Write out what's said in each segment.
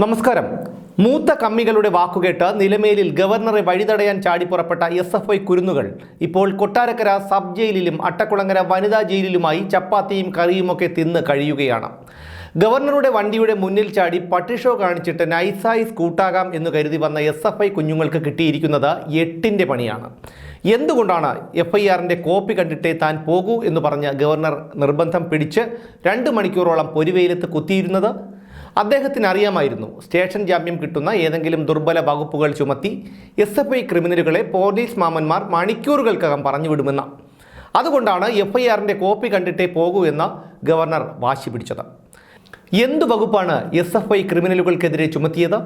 നമസ്കാരം. മൂത്ത കമ്മികളുടെ വാക്കുകേട്ട് നിലമേലിൽ ഗവർണറെ വഴിതടയാൻ ചാടിപ്പുറപ്പെട്ട എസ് എഫ് ഐ കുരുന്നുകൾ. ഇപ്പോൾ കൊട്ടാരക്കര സബ് ജയിലിലും അട്ടക്കുളങ്ങര വനിതാ ജയിലിലുമായി ചപ്പാത്തിയും കറിയുമൊക്കെ തിന്ന് കഴിയുകയാണ്. ഗവർണറുടെ വണ്ടിയുടെ മുന്നിൽ ചാടി പട്ടിഷോ കാണിച്ചിട്ട് നൈസായി സ്കൂട്ടാകാം എന്ന് കരുതി വന്ന എസ് എഫ് ഐ കുഞ്ഞുങ്ങൾക്ക് കിട്ടിയിരിക്കുന്നത് എട്ടിന്റെ പണിയാണ്. എന്തുകൊണ്ടാണ് എഫ് ഐ ആറിന്റെ കോപ്പി കണ്ടിട്ടേ താൻ പോകൂ എന്ന് പറഞ്ഞ് ഗവർണർ നിർബന്ധം പിടിച്ച് രണ്ട് മണിക്കൂറോളം പൊരുവെയിലത്ത് കുത്തിയിരുന്നത്? അദ്ദേഹത്തിന് അറിയാമായിരുന്നു സ്റ്റേഷൻ ജാമ്യം കിട്ടുന്ന ഏതെങ്കിലും ദുർബല വകുപ്പുകൾ ചുമത്തി എസ് എഫ് ഐ ക്രിമിനലുകളെ പോലീസ് മാമന്മാർ മണിക്കൂറുകൾക്കകം പറഞ്ഞുവിടുമെന്ന്. അതുകൊണ്ടാണ് എഫ് ഐ ആറിന്റെ കോപ്പി കണ്ടിട്ടേ പോകൂ എന്ന് ഗവർണർ വാശി പിടിച്ചത്. എന്തു വകുപ്പാണ് എസ് എഫ് ഐ ക്രിമിനലുകൾക്കെതിരെ ചുമത്തിയത്?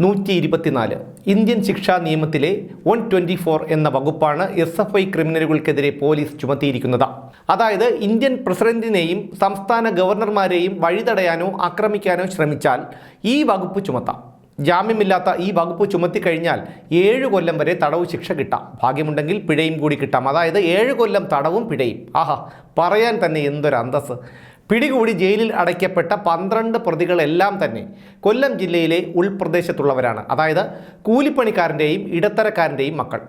നൂറ്റി ഇരുപത്തിനാല് ഇന്ത്യൻ ശിക്ഷാ നിയമത്തിലെ വൺ ട്വന്റി ഫോർ എന്ന വകുപ്പാണ് എസ് എഫ് ഐ ക്രിമിനലുകൾക്കെതിരെ പോലീസ് ചുമത്തിയിരിക്കുന്നത്. അതായത് ഇന്ത്യൻ പ്രസിഡന്റിനെയും സംസ്ഥാന ഗവർണർമാരെയും വഴിതടയാനോ ആക്രമിക്കാനോ ശ്രമിച്ചാൽ ഈ വകുപ്പ് ചുമത്താം. ജാമ്യമില്ലാത്ത ഈ വകുപ്പ് ചുമത്തിക്കഴിഞ്ഞാൽ ഏഴ് കൊല്ലം വരെ തടവ് ശിക്ഷ കിട്ടാം. ഭാഗ്യമുണ്ടെങ്കിൽ പിഴയും കൂടി കിട്ടാം. അതായത് ഏഴ് കൊല്ലം തടവും പിഴയും. ആഹാ പറയാൻ തന്നെ എന്തൊരു അന്തസ് പിടികൂടി ജയിലിൽ അടയ്ക്കപ്പെട്ട പന്ത്രണ്ട് പ്രതികളെല്ലാം തന്നെ കൊല്ലം ജില്ലയിലെ ഉൾപ്രദേശത്തുള്ളവരാണ്. അതായത് കൂലിപ്പണിക്കാരന്റെയും ഇടത്തരക്കാരന്റെയും മക്കൾ.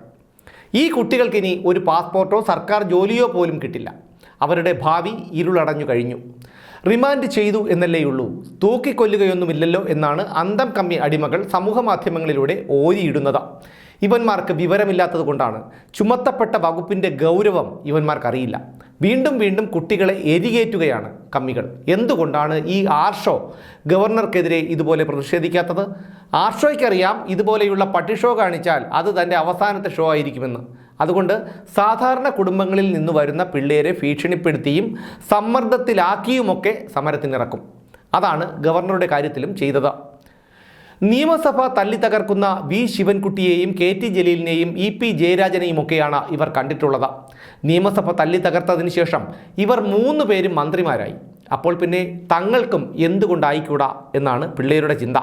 ഈ കുട്ടികൾക്കിനി ഒരു പാസ്പോർട്ടോ സർക്കാർ ജോലിയോ പോലും കിട്ടില്ല. അവരുടെ ഭാവി ഇരുളടഞ്ഞു കഴിഞ്ഞു. റിമാൻഡ് ചെയ്തു എന്നല്ലേയുള്ളൂ തൂക്കിക്കൊല്ലുകയൊന്നുമില്ലല്ലോ എന്നാണ് അന്തം കമ്മി അടിമകൾ സമൂഹ മാധ്യമങ്ങളിലൂടെ ഓരിയിടുന്നത്. ഇവന്മാർക്ക് വിവരമില്ലാത്തത് കൊണ്ടാണ്. ചുമത്തപ്പെട്ട വകുപ്പിന്റെ ഗൗരവം ഇവന്മാർക്കറിയില്ല. വീണ്ടും വീണ്ടും കുട്ടികളെ എരികേറ്റുകയാണ് കമ്മികൾ. എന്തുകൊണ്ടാണ് ഈ ആർഷോ ഗവർണർക്കെതിരെ ഇതുപോലെ പ്രതിഷേധിക്കാത്തത്? ആർഷോയ്ക്കറിയാം ഇതുപോലെയുള്ള പട്ടി ഷോ കാണിച്ചാൽ അത് തന്റെ അവസാനത്തെ ഷോ ആയിരിക്കുമെന്ന്. അതുകൊണ്ട് സാധാരണ കുടുംബങ്ങളിൽ നിന്ന് വരുന്ന പിള്ളേരെ ഭീഷണിപ്പെടുത്തിയും സമ്മർദ്ദത്തിലാക്കിയുമൊക്കെ സമരത്തിനിറക്കും. അതാണ് ഗവർണറുടെ കാര്യത്തിലും ചെയ്തത്. നിയമസഭ തല്ലി തകർക്കുന്ന വി ശിവൻകുട്ടിയെയും കെ ടി ജലീലിനെയും ഇ പി ജയരാജനെയും ഒക്കെയാണ് ഇവർ കണ്ടിട്ടുള്ളത്. നിയമസഭ തല്ലി തകർത്തതിന് ശേഷം ഇവർ മൂന്ന് പേരും മന്ത്രിമാരായി. അപ്പോൾ പിന്നെ തങ്ങൾക്കും എന്തുകൊണ്ടായിക്കൂടാ എന്നാണ് പിള്ളേരുടെ ചിന്ത.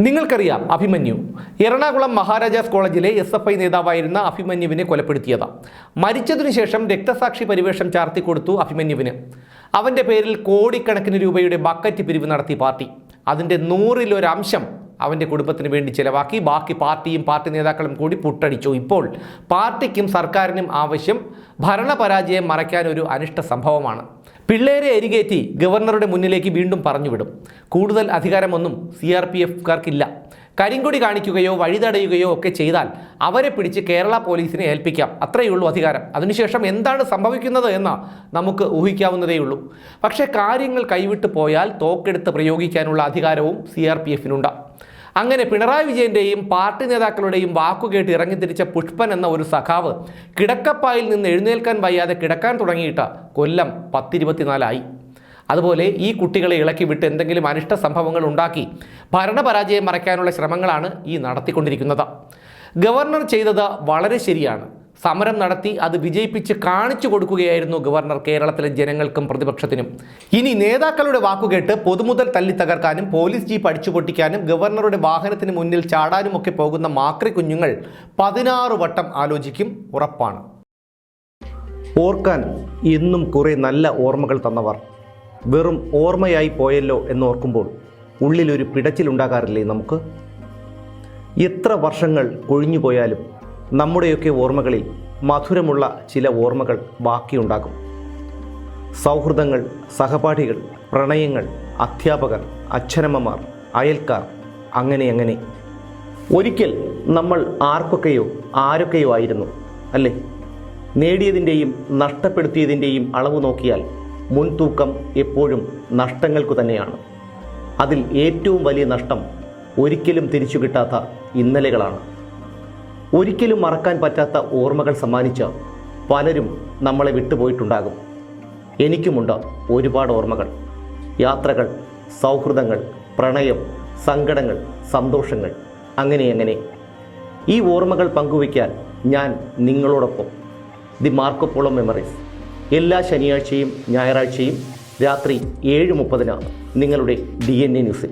നിങ്ങൾക്കറിയാം അഭിമന്യു എറണാകുളം മഹാരാജാസ് കോളേജിലെ എസ് എഫ് ഐ നേതാവായിരുന്ന അഭിമന്യുവിനെ കൊലപ്പെടുത്തിയത്. മരിച്ചതിനു ശേഷം രക്തസാക്ഷി പരിവേഷം ചാർത്തി കൊടുത്തു അഭിമന്യുവിന്. അവന്റെ പേരിൽ കോടിക്കണക്കിന് രൂപയുടെ ബക്കറ്റ് പിരിവ് നടത്തി പാർട്ടി. അതിന്റെ നൂറിലൊരംശം അവന്റെ കുടുംബത്തിന് വേണ്ടി ചിലവാക്കി. ബാക്കി പാർട്ടിയും പാർട്ടി നേതാക്കളും കൂടി പുട്ടടിച്ചു. ഇപ്പോൾ പാർട്ടിക്കും സർക്കാരിനും ആവശ്യം ഭരണപരാജയം മറയ്ക്കാൻ ഒരു അനിഷ്ട സംഭവമാണ്. പിള്ളേരെ എരികേറ്റി ഗവർണറുടെ മുന്നിലേക്ക് വീണ്ടും പറഞ്ഞുവിടും. കൂടുതൽ അധികാരമൊന്നും സി ആർ പി എഫുകാർക്കില്ല. കരിങ്കൊടി കാണിക്കുകയോ വഴിതടയുകയോ ഒക്കെ ചെയ്താൽ അവരെ പിടിച്ച് കേരള പോലീസിനെ ഏൽപ്പിക്കാം. അത്രയുള്ളൂ അധികാരം. അതിനുശേഷം എന്താണ് സംഭവിക്കുന്നത് എന്ന് നമുക്ക് ഊഹിക്കാവുന്നതേയുള്ളൂ. പക്ഷേ കാര്യങ്ങൾ കൈവിട്ടു പോയാൽ തോക്കെടുത്ത് പ്രയോഗിക്കാനുള്ള അധികാരവും സി ആർ പി എഫിനുണ്ട്. അങ്ങനെ പിണറായി വിജയന്റെയും പാർട്ടി നേതാക്കളുടെയും വാക്കുകേട്ട് ഇറങ്ങിത്തിരിച്ച പുഷ്പൻ എന്ന ഒരു സഖാവ് കിടക്കപ്പായിൽ നിന്ന് എഴുന്നേൽക്കാൻ വയ്യാതെ കിടക്കാൻ തുടങ്ങിയിട്ട് കൊല്ലം പത്തിരുപത്തിനാലായി. അതുപോലെ ഈ കുട്ടികളെ ഇളക്കി വിട്ട് എന്തെങ്കിലും അനിഷ്ട സംഭവങ്ങൾ ഉണ്ടാക്കി ഭരണപരാജയം മറയ്ക്കാനുള്ള ശ്രമങ്ങളാണ് ഈ നടത്തിക്കൊണ്ടിരിക്കുന്നത്. ഗവർണർ ചെയ്തത് വളരെ ശരിയാണ്. സമരം നടത്തി അത് വിജയിപ്പിച്ച് കാണിച്ചു കൊടുക്കുകയായിരുന്നു ഗവർണർ കേരളത്തിലെ ജനങ്ങൾക്കും പ്രതിപക്ഷത്തിനും. ഇനി നേതാക്കളുടെ വാക്കുകേട്ട് പൊതുമുതൽ തല്ലി തകർക്കാനും പോലീസ് ജീപ്പ് അടിച്ചു പൊട്ടിക്കാനും ഗവർണറുടെ വാഹനത്തിന് മുന്നിൽ ചാടാനുമൊക്കെ പോകുന്ന മാക്രി കുഞ്ഞുങ്ങൾ പതിനാറ് വട്ടം ആലോചിക്കും ഉറപ്പാണ്. ഓർക്കാൻ ഇന്നും കുറേ നല്ല ഓർമ്മകൾ തന്നവർ. വെറും ഓർമ്മയായി പോയല്ലോ എന്നോർക്കുമ്പോൾ ഉള്ളിലൊരു പിടച്ചിലുണ്ടാകാറില്ലേ നമുക്ക്? എത്ര വർഷങ്ങൾ കൊഴിഞ്ഞുപോയാലും നമ്മുടെയൊക്കെ ഓർമ്മകളിൽ മധുരമുള്ള ചില ഓർമ്മകൾ ബാക്കിയുണ്ടാകും. സൗഹൃദങ്ങൾ സഹപാഠികൾ പ്രണയങ്ങൾ അധ്യാപകർ അച്ഛനമ്മമാർ അയൽക്കാർ അങ്ങനെ അങ്ങനെ. ഒരിക്കൽ നമ്മൾ ആർക്കൊക്കെയോ ആരൊക്കെയോ ആയിരുന്നു അല്ലേ? നേടിയതിന്റെയും നഷ്ടപ്പെടുത്തിയതിന്റെയും അളവ് നോക്കിയാൽ മുൻതൂക്കം എപ്പോഴും നഷ്ടങ്ങൾക്കു തന്നെയാണ്. അതിൽ ഏറ്റവും വലിയ നഷ്ടം ഒരിക്കലും തിരിച്ചു കിട്ടാത്ത ഇന്നലെകളാണ്. ഒരിക്കലും മറക്കാൻ പറ്റാത്ത ഓർമ്മകൾ സമ്മാനിച്ച് പലരും നമ്മളെ വിട്ടുപോയിട്ടുണ്ടാകും. എനിക്കുമുണ്ട് ഒരുപാട് ഓർമ്മകൾ. യാത്രകൾ സൗഹൃദങ്ങൾ പ്രണയം സങ്കടങ്ങൾ സന്തോഷങ്ങൾ അങ്ങനെ അങ്ങനെ. ഈ ഓർമ്മകൾ പങ്കുവയ്ക്കാൻ ഞാൻ നിങ്ങളോടൊപ്പം. The Marco Polo memories. എല്ലാ ശനിയാഴ്ചയും ഞായറാഴ്ചയും രാത്രി ഏഴ് മുപ്പതിന് നിങ്ങളുടെ ഡി എൻ എ ന്യൂസിൽ.